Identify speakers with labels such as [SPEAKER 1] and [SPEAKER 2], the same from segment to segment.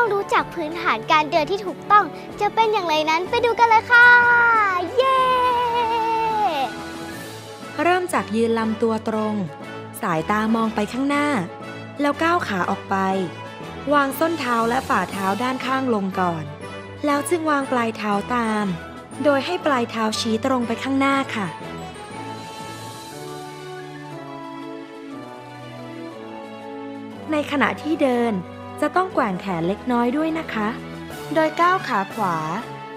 [SPEAKER 1] องรู้จักพื้นฐานการเดินที่ถูกต้อง จะเป็นอย่างไรนั้นไปดูกันเลยค่ะ เย้
[SPEAKER 2] เริ่มจากยืนลำตัวตรง สายตามองไปข้างหน้า แล้วก้าวขาออกไป วางส้นเท้าและฝ่าเท้าด้านข้างลงก่อน แล้วจึงวางปลายเท้าตาม โดยให้ปลายเท้าชี้ตรงไปข้างหน้าค่ะในขณะที่เดิน จะต้องแกว่งแขนเล็กน้อยด้วยนะคะ โดยก้าวขาขวา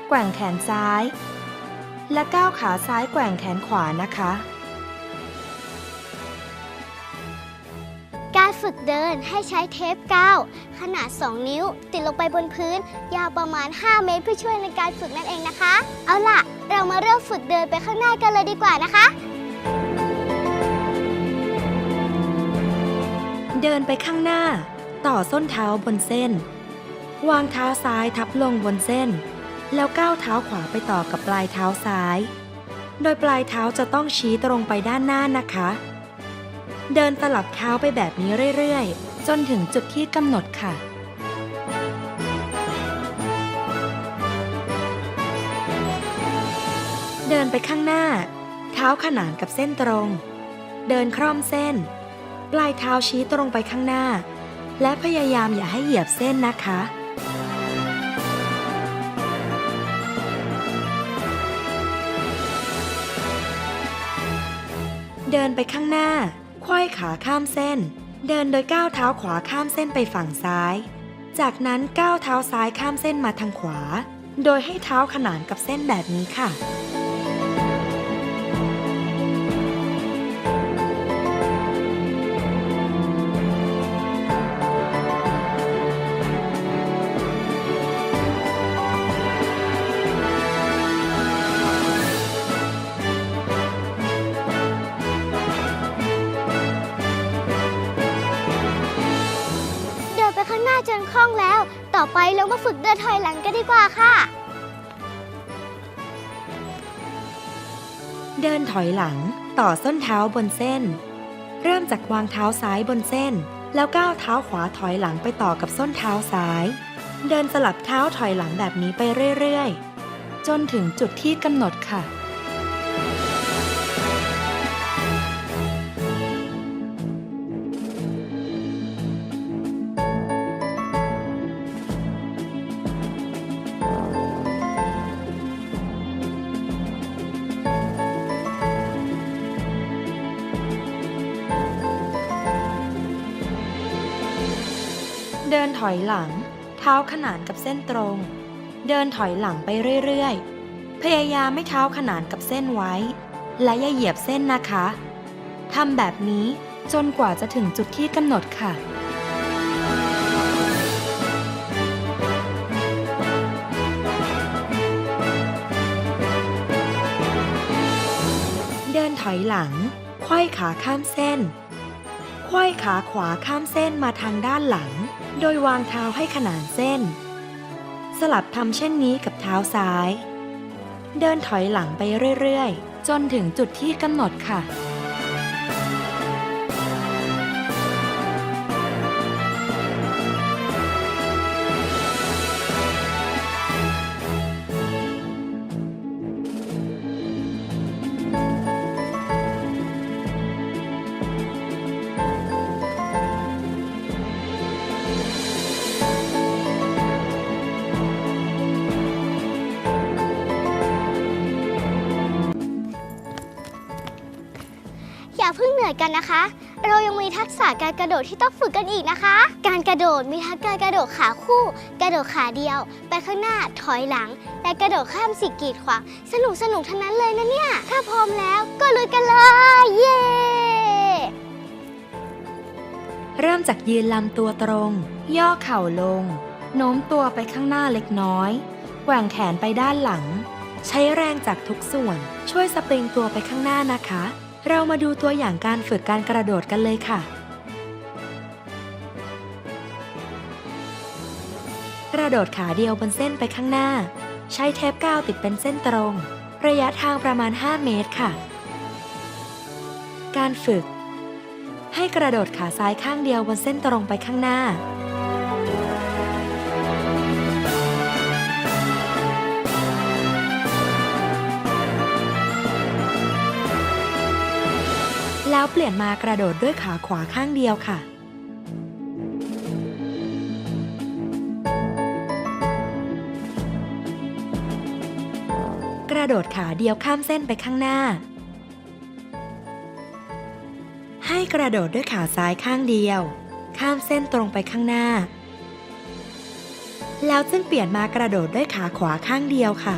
[SPEAKER 2] แกว่งแขนซ้าย และก้าวขาซ้ายแกว่งแขนขวานะคะ
[SPEAKER 1] การฝึกเดินให้ใช้เทปกาวขนาด 2 นิ้ว ติดลงไปบนพื้น ยาวประมาณ 5 เมตรเพื่อช่วยในการฝึกนั่นเองนะคะ เอาล่ะ เรามาเริ่มฝึกเดินไปข้างหน้ากันเลยดีกว่านะคะ
[SPEAKER 2] เดินไปข้างหน้า ต่อส้นเท้าบนเส้น วางเท้าซ้ายทับลงบนเส้น แล้วก้าวเท้าขวาไปต่อกับปลายเท้าซ้าย โดยปลายเท้าจะต้องชี้ตรงไปด้านหน้านะคะ เดินตลับเท้าไปแบบนี้เรื่อยๆ จนถึงจุดที่กำหนดค่ะเดินไปข้างหน้า เท้าขนานกับเส้นตรง เดินคร่อมเส้น ปลายเท้าชี้ตรงไปข้างหน้า และพยายามอย่าให้เหยียบเส้นนะคะ เดินไปข้างหน้าควยขาข้ามเส้น เดินโดยก้าวเท้าขวาข้ามเส้นไปฝั่งซ้าย จากนั้นก้าวเท้าซ้ายข้ามเส้นมาทางขวา โดยให้เท้าขนานกับเส้นแบบนี้ค่ะ
[SPEAKER 1] เดินถอยหลัง
[SPEAKER 2] ต่อส้นเท้าบนเส้น เริ่มจากวางเท้าซ้ายบนเส้น แล้วก้าวเท้าขวาถอยหลังไปต่อกับส้นเท้าซ้าย เดินสลับเท้าถอยหลังแบบนี้ไปเรื่อยๆ จนถึงจุดที่กำหนดค่ะ เดินถอยหลัง เท้าขนานกับเส้นตรง เดินถอยหลังไปเรื่อยๆ พยายามไม่เท้าขนานกับเส้นไว้ และอย่าเหยียบเส้นนะคะทำแบบนี้จนกว่าจะถึงจุดที่กำหนดค่ะเดินถอยหลังไขว้ขาข้ามเส้นไขว้ขาขวาข้ามเส้นมาทางด้านหลัง โดยวางเท้าให้ขนานเส้น สลับทำเช่นนี้กับเท้าซ้าย เดินถอยหลังไปเรื่อย ๆ จนถึงจุดที่กำหนดค่ะ
[SPEAKER 1] อย่าเพิ่งเหนื่อยกันนะคะ เรายังมีทักษะการกระโดดที่ต้องฝึกกันอีกนะคะ การกระโดดมีทั้งการกระโดดขาคู่ กระโดดขาเดียว ไปข้างหน้าถอยหลัง และกระโดดข้ามสิ่กีดขวางสนุกสนุกทั้งนั้นเลยนะเนี่ย ถ้าพร้อมแล้วก็ลุยกันเลย เย้
[SPEAKER 2] เริ่มจากยืนลำตัวตรง ย่อเข่าลง โน้มตัวไปข้างหน้าเล็กน้อยแกว่งแขนไปด้านหลัง ใช้แรงจากทุกส่วน ช่วยสปริงตัวไปข้างหน้านะคะ เรามาดูตัวอย่างการฝึกการกระโดดกันเลยค่ะ กระโดดขาเดียวบนเส้นไปข้างหน้า ใช้เทปกาวติดเป็นเส้นตรง ระยะทางประมาณ 5 เมตรค่ะ การฝึก ให้กระโดดขาซ้ายข้างเดียวบนเส้นตรงไปข้างหน้า แล้วเปลี่ยนมากระโดดด้วยขาขวาข้างเดียวค่ะ กระโดดขาเดียวข้ามเส้นไปข้างหน้า ให้กระโดดด้วยขาซ้ายข้างเดียว ข้ามเส้นตรงไปข้างหน้า แล้วจึงเปลี่ยนมากระโดดด้วยขาขวาข้างเดียวค่ะ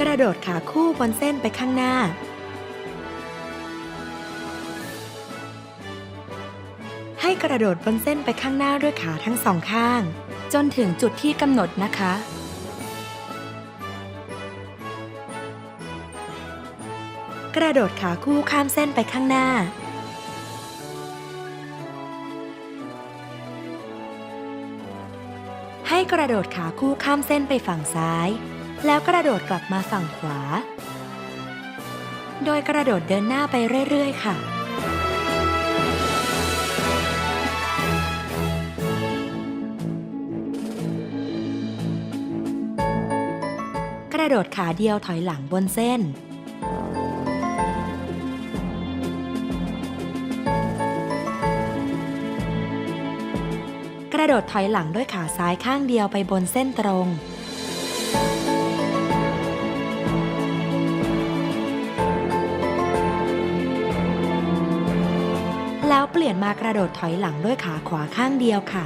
[SPEAKER 2] กระโดดขาคู่บนเส้นไปข้างหน้า ให้กระโดดบนเส้นไปข้างหน้าด้วยขาทั้งสองข้าง จนถึงจุดที่กำหนดนะคะ กระโดดขาคู่ข้ามเส้นไปข้างหน้าให้กระโดดขาคู่ข้ามเส้นไปฝั่งซ้าย แล้วกระโดดกลับมาฝั่งขวา โดยกระโดดเดินหน้าไปเรื่อย ๆ ค่ะ กระโดดขาเดียวถอยหลังบนเส้นกระโดดถอยหลังด้วยขาซ้ายข้างเดียวไปบนเส้นตรง แล้วเปลี่ยนมากระโดดถอยหลังด้วยขาขวาข้างเดียวค่ะ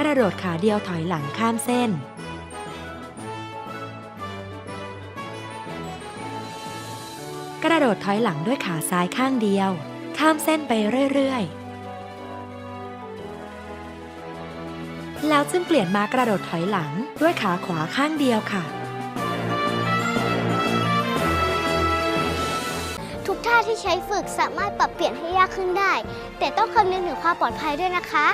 [SPEAKER 2] กระโดดขาเดียวถอยหลังข้ามเส้นกระโดดถอยหลังด้วยขาซ้ายข้างเดียว ข้ามเส้นไปเรื่อย ๆ แล้วจึงเปลี่ยนมากระโดดถอยหลังด้วยขาขวาข้างเดียวค่ะ
[SPEAKER 1] ทุกท่าที่ใช้ฝึกสามารถปรับเปลี่ยนให้ยากขึ้นได้ แต่ต้องคำนึงถึงความปลอดภัยด้วยนะคะ